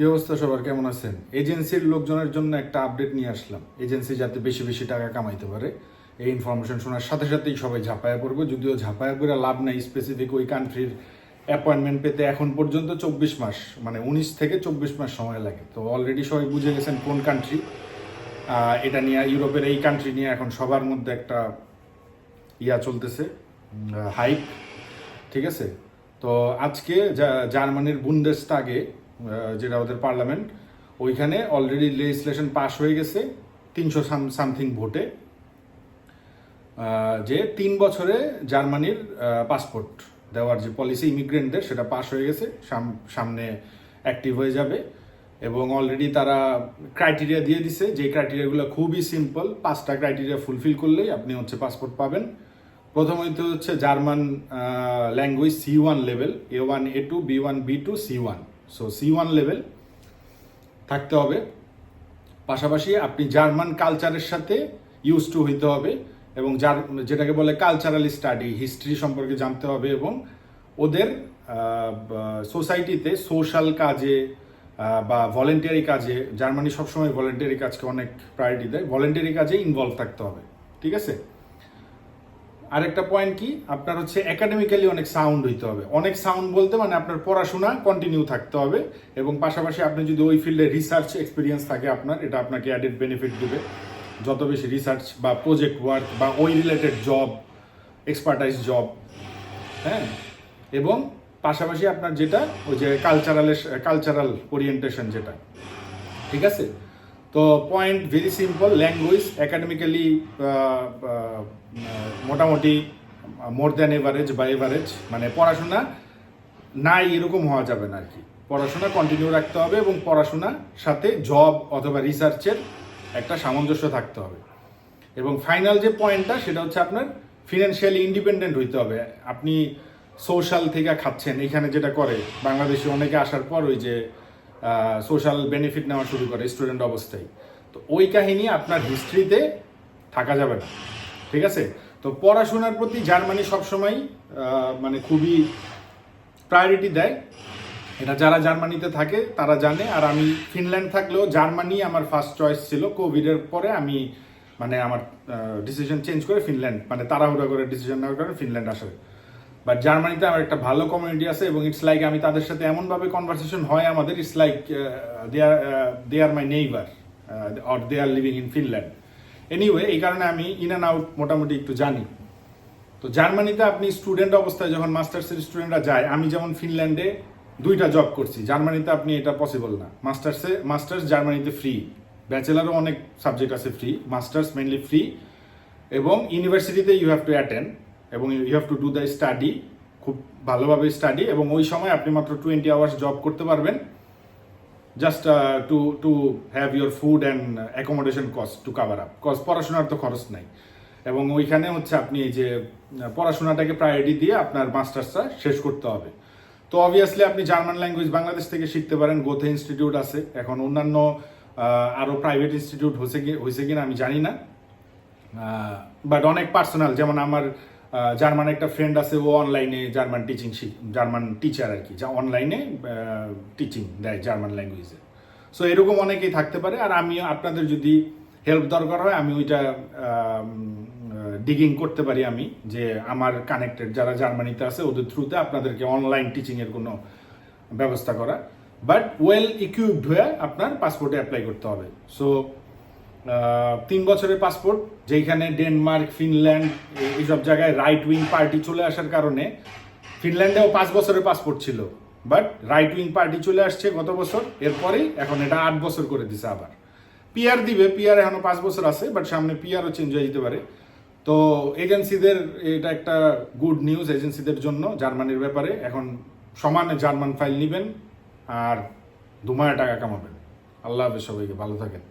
কি অবস্থা সবার? কেমন আছেন? এজেন্সির লোকজনের জন্য একটা আপডেট নিয়ে আসলাম। এজেন্সি যাতে বেশি বেশি টাকা কামাইতে পারে। এই ইনফরমেশন শোনার সাথে সাথেই সবাই ঝাঁপায়া পড়বে। যদিও ঝাঁপায়া করে লাভ নাই স্পেসিফিক ওই কান্ট্রির অ্যাপয়েন্টমেন্ট পেতে এখন পর্যন্ত চব্বিশ মাস মানে উনিশ থেকে চব্বিশ মাস সময় লাগে। তো অলরেডি সবাই বুঝে গেছেন কোন কান্ট্রি এটা নিয়ে ইউরোপের এই কান্ট্রি নিয়ে এখন সবার মধ্যে একটা ইয়া চলতেছে হাইপ ঠিক আছে? তো আজকে জার্মানির বুন্ডেসটাগে যেটা ওদের পার্লামেন্ট, ওইখানে অলরেডি লেজিসলেশন পাস হয়ে গেছে, তিনশো সামথিং ভোটে। যে তিন বছরে জার্মানির পাসপোর্ট দেওয়ার যে পলিসি ইমিগ্রেন্টদের সেটা পাস হয়ে গেছে, সাম- সামনে অ্যাক্টিভ হয়ে যাবে। এবং অলরেডি তারা ক্রাইটেরিয়া দিয়ে দিছে, যে ক্রাইটেরিয়াগুলো খুবই সিম্পল পাঁচটা ক্রাইটেরিয়া ফুলফিল করলেই আপনি হচ্ছে পাসপোর্ট পাবেন। প্রথমত হচ্ছে German language C one level A one A two B one B two C one so C one level থাকতে হবে। পাশাপাশি আপনি জার্মান কালচারের সাথে ইউজ টু হইতে হবে এবং যার, যেটাকে বলে কালচারাল স্টাডি হিস্ট্রি সম্পর্কে জানতে হবে এবং ওদের সোসাইটিতে সোশ্যাল কাজে বা ভলেন্টিয়ারি কাজে জার্মানি সবসময় ভলেন্টিয়ারি কাজকে অনেক প্রায়োরিটি দেয়। ভলেন্টিয়ারি কাজে ইনভলভ থাকতে হবে। ঠিক আছে? আরেকটা পয়েন্ট কি? আপনার হচ্ছে একাডেমিক্যালি অনেক সাউন্ড হইতে হবে। অনেক সাউন্ড বলতে মানে আপনার পড়াশোনা কন্টিনিউ থাকতে হবে এবং পাশাপাশি আপনি যদি ওই ফিল্ডে রিসার্চ এক্সপিরিয়েন্স থাকে আপনার, এটা আপনাকে অ্যাডেড বেনিফিট দেবে। যত বেশি রিসার্চ বা প্রজেক্ট ওয়ার্ক বা ওই রিলেটেড জব এক্সপার্টাইজ জব হ্যাঁ? এবং পাশাপাশি আপনার যেটা, ওই যে কালচারালের কালচারাল ওরিয়েন্টেশন যেটা, ঠিক আছে? তো point very simple language academically মোটামুটি মোর দ্যান এভারেজ বা এভারেজ মানে পড়াশোনা নাই এরকম হওয়া যাবে না আর কি পড়াশোনা কন্টিনিউ রাখতে হবে এবং পড়াশোনার সাথে জব অথবা রিসার্চের একটা সামঞ্জস্য থাকতে হবে। এবং ফাইনাল যে পয়েন্টটা সেটা হচ্ছে আপনার ফিনান্সিয়ালি ইন্ডিপেন্ডেন্ট হইতে হবে। আপনি সোশ্যাল থেকে খাচ্ছেন, এখানে যেটা করে, বাংলাদেশে অনেকে আসার পর ওই যে সোশ্যাল বেনিফিট নেওয়া শুরু করে স্টুডেন্ট অবস্থায়। তো ওই কাহিনী আপনার হিস্ট্রিতে থাকা যাবে না। ঠিক আছে? তো পড়াশোনার প্রতি জার্মানি সবসময় মানে খুবই প্রায়োরিটি দেয়। এটা যারা জার্মানিতে থাকে, তারা জানে। আর আমি ফিনল্যান্ড থাকলেও জার্মানি আমার ফার্স্ট চয়েস ছিল। কোভিডের পরে আমি মানে আমার ডিসিশন চেঞ্জ করে ফিনল্যান্ড মানে তাড়াহুড়া করে ডিসিশন নেওয়ার কারণে ফিনল্যান্ড আসে বাট জার্মানিতে আমার একটা ভালো কমিউনিটি আছে এবং ইটস লাইক আমি তাদের সাথে এমনভাবে কনভারসেশন হয় আমাদের it's like they are they are my neighbour or they are living in Finland anyway এই কারণে আমি ইন অ্যান্ড আউট মোটামুটি একটু জানি। তো জার্মানিতে আপনি স্টুডেন্ট অবস্থায় যখন মাস্টার্সের স্টুডেন্টরা যায়, আমি যেমন ফিনল্যান্ডে দুইটা জব করছি জার্মানিতে আপনি এটা পসিবল না। মাস্টার্সে মাস্টার্স জার্মানিতে ফ্রি ব্যাচেলারও অনেক সাবজেক্ট আছে ফ্রি মাস্টার্স মেনলি ফ্রি এবং ইউনিভার্সিটিতে ইউ হ্যাভ টু অ্যাটেন্ড এবং you have to do the study খুব ভালোভাবে স্টাডি এবং ওই সময় আপনি মাত্র টোয়েন্টি আওয়ার্স জব করতে পারবেন just to to have your food and accommodation cost to cover up cause পড়াশোনার তো খরচ নাই। এবং ওইখানে হচ্ছে আপনি এই যে পড়াশোনাটাকে প্রায়োরিটি দিয়ে আপনার মাস্টার্সটা শেষ করতে হবে। তো অবভিয়াসলি আপনি জার্মান ল্যাঙ্গুয়েজ বাংলাদেশ থেকে শিখতে পারেন গোথে ইনস্টিটিউট আছে। এখন অন্যান্য আরও প্রাইভেট ইনস্টিটিউট হয়েছে কি, হয়েছে কিনা আমি জানি না। বাট অনেক পার্সোনাল যেমন আমার জার্মান একটা ফ্রেন্ড আছে, ও অনলাইনে জার্মান টিচিং শিখ জার্মান টিচার আর কি, যা অনলাইনে টিচিং দেয় জার্মান ল্যাঙ্গুয়েজে সো এরকম অনেকেই থাকতে পারে, আর আমি আপনাদের যদি হেল্প দরকার হয়, আমি ওইটা ডিগিং করতে পারি আমি, যে আমার কানেক্টেড যারা জার্মানিতে আছে, ওদের থ্রুতে আপনাদেরকে অনলাইন টিচিংয়ের কোনো ব্যবস্থা করা। বাট ওয়েল ইকুইপড হয়ে আপনার পাসপোর্টে অ্যাপ্লাই করতে হবে। সো তিন বছরের পাসপোর্ট যেখানে ডেনমার্ক ফিনল্যান্ড এইসব জায়গায় রাইট উইং পার্টি চলে আসার কারণে ফিনল্যান্ডেও পাঁচ বছরের পাসপোর্ট ছিল। বাট রাইট উইং পার্টি চলে আসছে গত বছর, এরপরেই এখন এটা আট বছর করে দিছে আবার। পিআর দিবে পিআর এখনও পাঁচ বছর আছে বাট সামনে পিআরও চেঞ্জ হয়ে যেতে পারে। তো এজেন্সিদের এটা একটা গুড নিউজ এজেন্সিদের জন্য, জার্মানির ব্যাপারে। এখন সমানে জার্মান ফাইল নেবেন আর দুমায়া টাকা কামাবেন। আল্লাহ হাফেজ সবাইকে, ভালো থাকেন।